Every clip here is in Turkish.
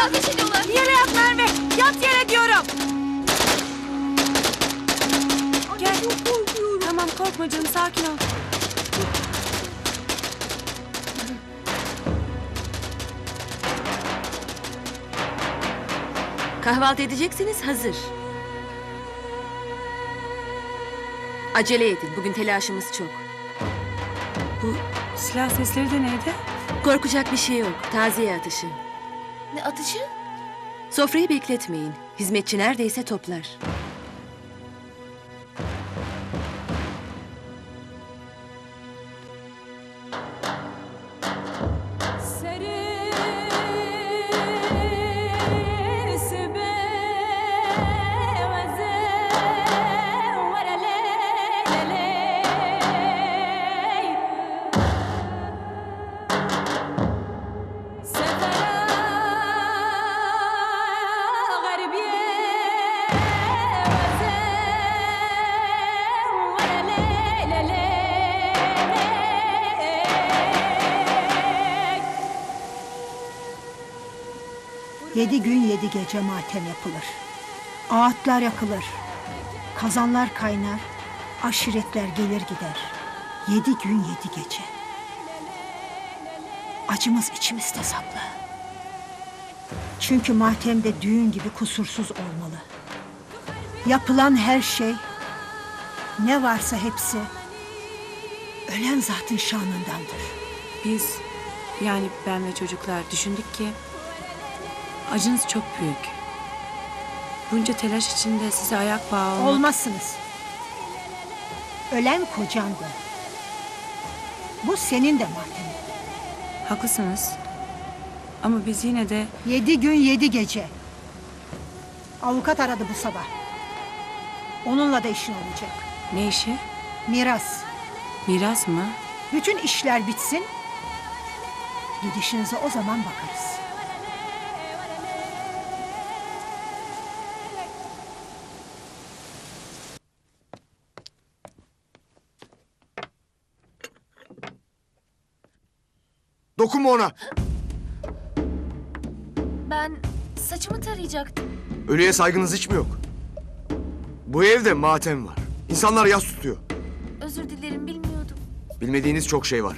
Niye ateş ediyorlar? Yere yat Merve. Yat yere diyorum. Gel. Tamam korkma canım sakin ol. Kahvaltı edeceksiniz hazır. Acele edin. Bugün telaşımız çok. Bu silah sesleri de neydi? Korkacak bir şey yok. Taziye atışı. Ne atışı? Sofrayı bekletmeyin. Hizmetçi neredeyse toplar. Yedi gün yedi gece matem yapılır. Ağıtlar yakılır. Kazanlar kaynar. Aşiretler gelir gider. Yedi gün yedi gece. Acımız içimizde saklı. Çünkü matemde düğün gibi kusursuz olmalı. Yapılan her şey, ne varsa hepsi, ölen zatın şanındandır. Biz yani ben ve çocuklar düşündük ki acınız çok büyük. Bunca telaş içinde size ayak bağı olmak... Olmazsınız. Ölen kocandı. Bu senin de matemin. Haklısınız. Ama biz yine de Yedi gün yedi gece. Avukat aradı bu sabah. Onunla da işin olacak. ne işi? Miras. Miras mı? Bütün işler bitsin. Gidişinize o zaman bakarız. Dokunma ona. Ben saçımı tarayacaktım. Ölüye saygınız hiç mi yok? Bu evde matem var. İnsanlar yas tutuyor. Özür dilerim bilmiyordum. Bilmediğiniz çok şey var.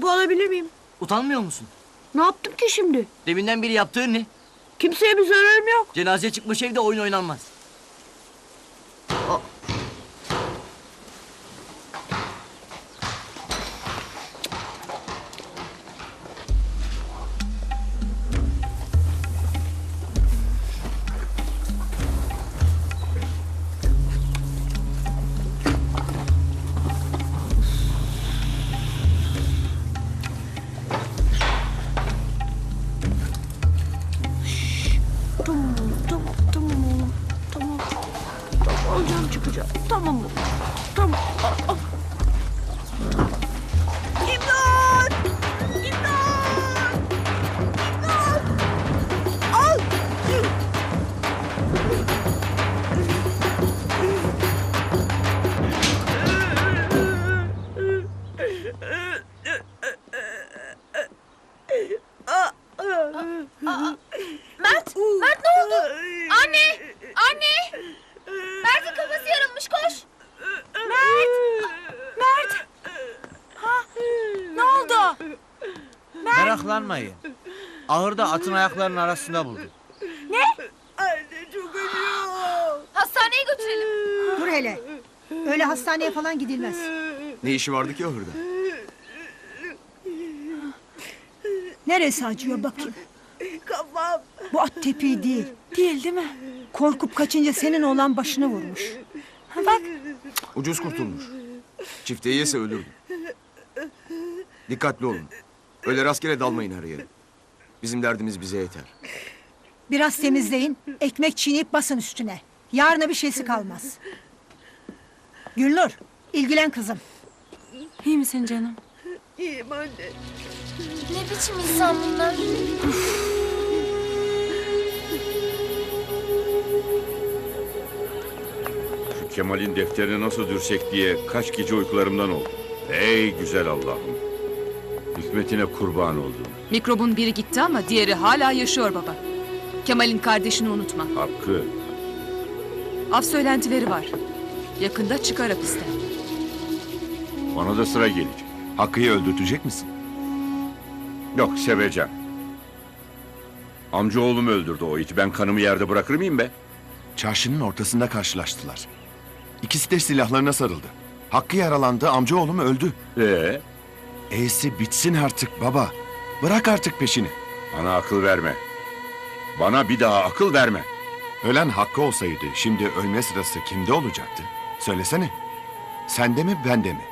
Topu alabilir miyim? Utanmıyor musun? Ne yaptım ki şimdi? Deminden beri yaptığın ne? Kimseye bir zararım yok. Cenaze çıkmış evde oyun oynanmaz. もも Meraklanmayın. Ahırda atın ayaklarının arasında buldum. Hastaneye götürelim. Dur hele. Öyle hastaneye falan gidilmez. Ne işi vardı ki ahırda? Neresi acıyor bakayım. Kafam. Bu at tepiği değil. Değil değil mi? Korkup kaçınca senin oğlan başına vurmuş. Ha, bak Ucuz kurtulmuş. Çifteyi yese ölürdü. Dikkatli olun. Öyle rastgele dalmayın her yere. Bizim derdimiz bize yeter. Biraz temizleyin. Ekmek çiğneyip basın üstüne. Yarına bir şeysi kalmaz. Gülnur, ilgilen kızım. İyi misin canım? İyiyim anne. Ne biçim insan bunlar? Şu Kemal'in defterini nasıl dürsek diye kaç gece uykularımdan oldu. Ey güzel Allah'ım. Hikmetine kurban oldum. Mikrobun biri gitti ama diğeri hala yaşıyor baba. Kemal'in kardeşini unutma. Hakkı. Af söylentileri var. Yakında çıkar hapisten. Bana da sıra gelecek. Hakkı'yı öldürtecek misin? Yok seveceğim. Amcaoğlum öldürdü o iti. Ben kanımı yerde bırakır mıyım be? Çarşının ortasında karşılaştılar. İkisi de silahlarına sarıldı. Hakkı yaralandı, amcaoğlum öldü. Ee, E'si bitsin artık baba. Bırak artık peşini. bana akıl verme. Bana bir daha akıl verme. Ölen Hakkı olsaydı şimdi ölme sırası kimde olacaktı? Söylesene. Sende mi, bende mi?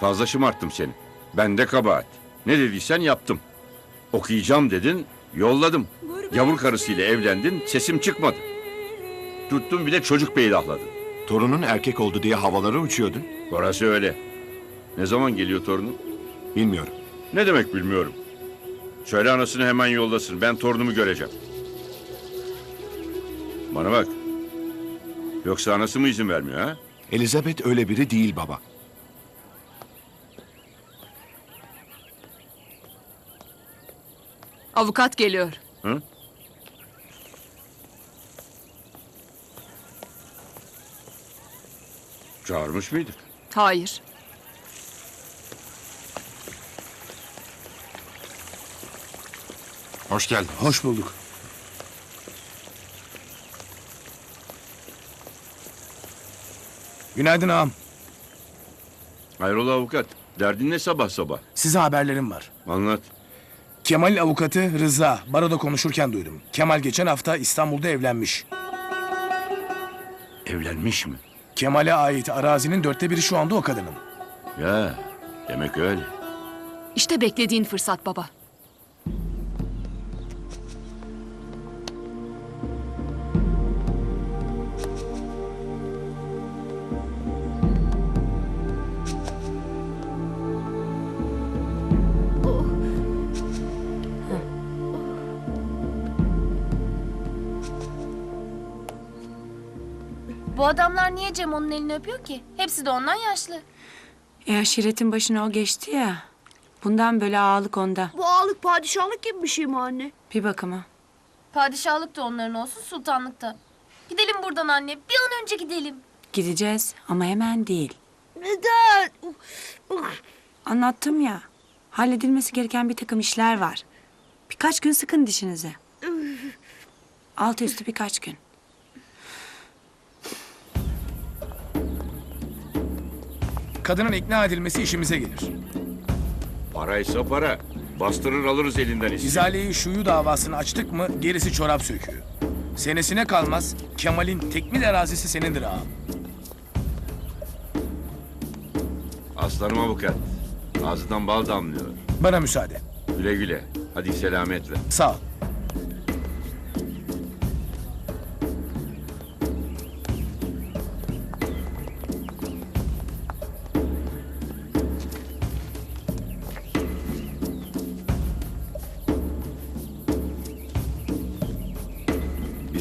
Fazla şımarttım seni. Ben de kabahat. Ne dediysen yaptım. Okuyacağım dedin, yolladım. Yavur karısıyla evlendin, sesim çıkmadı. Tuttun bir de çocuk peydahladın. Torunun erkek oldu diye havalara uçuyordun. Orası öyle. Ne zaman geliyor torunun? Bilmiyorum. Ne demek bilmiyorum. Söyle anasını hemen yollasın. Ben torunumu göreceğim. Bana bak. Yoksa anası mı izin vermiyor ha? Elizabeth öyle biri değil baba. Avukat geliyor. Hı? Çağırmış mıydık? Hayır. Hoş geldin. Hoş bulduk. Günaydın ağam. Hayrola avukat. Derdin ne sabah sabah? Size haberlerim var. Anlat. Kemal'in avukatı Rıza baroda konuşurken duydum. Kemal geçen hafta İstanbul'da evlenmiş. Evlenmiş mi? Kemal'e ait arazinin dörtte biri şu anda o kadının. Ya demek öyle. İşte beklediğin fırsat baba. Bu adamlar niye Cem onun elini öpüyor ki? Hepsi de ondan yaşlı. E aşiretin başına o geçti ya. Bundan böyle ağalık onda. Bu ağalık padişahlık gibi bir şey mi anne? Bir bakıma. Padişahlık da onların olsun, sultanlık da. Gidelim buradan anne. Bir an önce gidelim. Gideceğiz ama hemen değil. Neden? Anlattım ya. Halledilmesi gereken bir takım işler var. Birkaç gün sıkın dişinize. Altı üstü birkaç gün. Kadının ikna edilmesi işimize gelir. Paraysa para. Bastırır alırız elinden izni. İzaleyi şuyu davasını açtık mı gerisi çorap söküğü. Senesine kalmaz Kemal'in tekmil arazisi senindir ağam. Aslanım avukat. Ağzından bal damlıyor. Bana müsaade. Güle güle. Hadi selametle. Sağ ol.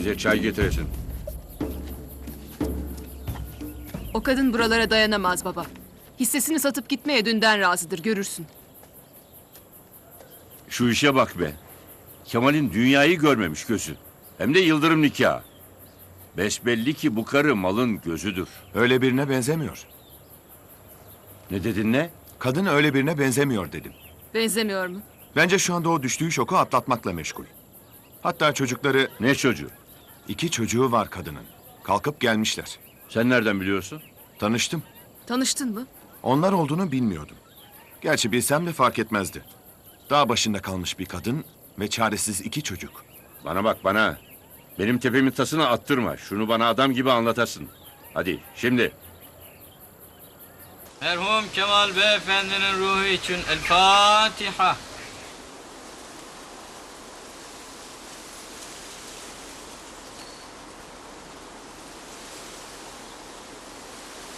Bize çay getiresin. O kadın buralara dayanamaz baba. Hissesini satıp gitmeye dünden razıdır görürsün. Şu işe bak be. Kemal'in dünyayı görmemiş gözü. Hem de yıldırım nikahı. Besbelli ki bu karı malın gözüdür. Öyle birine benzemiyor. Ne dedin ne? Kadın öyle birine benzemiyor dedim. Benzemiyor mu? Bence şu anda o düştüğü şoku atlatmakla meşgul. Hatta çocukları, Ne çocuğu? İki çocuğu var kadının. Kalkıp gelmişler. Sen nereden biliyorsun? Tanıştım. Tanıştın mı? Onlar olduğunu bilmiyordum. Gerçi bilsem de fark etmezdi. Dağ başında kalmış bir kadın ve çaresiz iki çocuk. Bana bak bana. Benim tepemin tasını attırma. Şunu bana adam gibi anlatasın. Hadi şimdi. Merhum Kemal Beyefendinin ruhu için El Fatiha.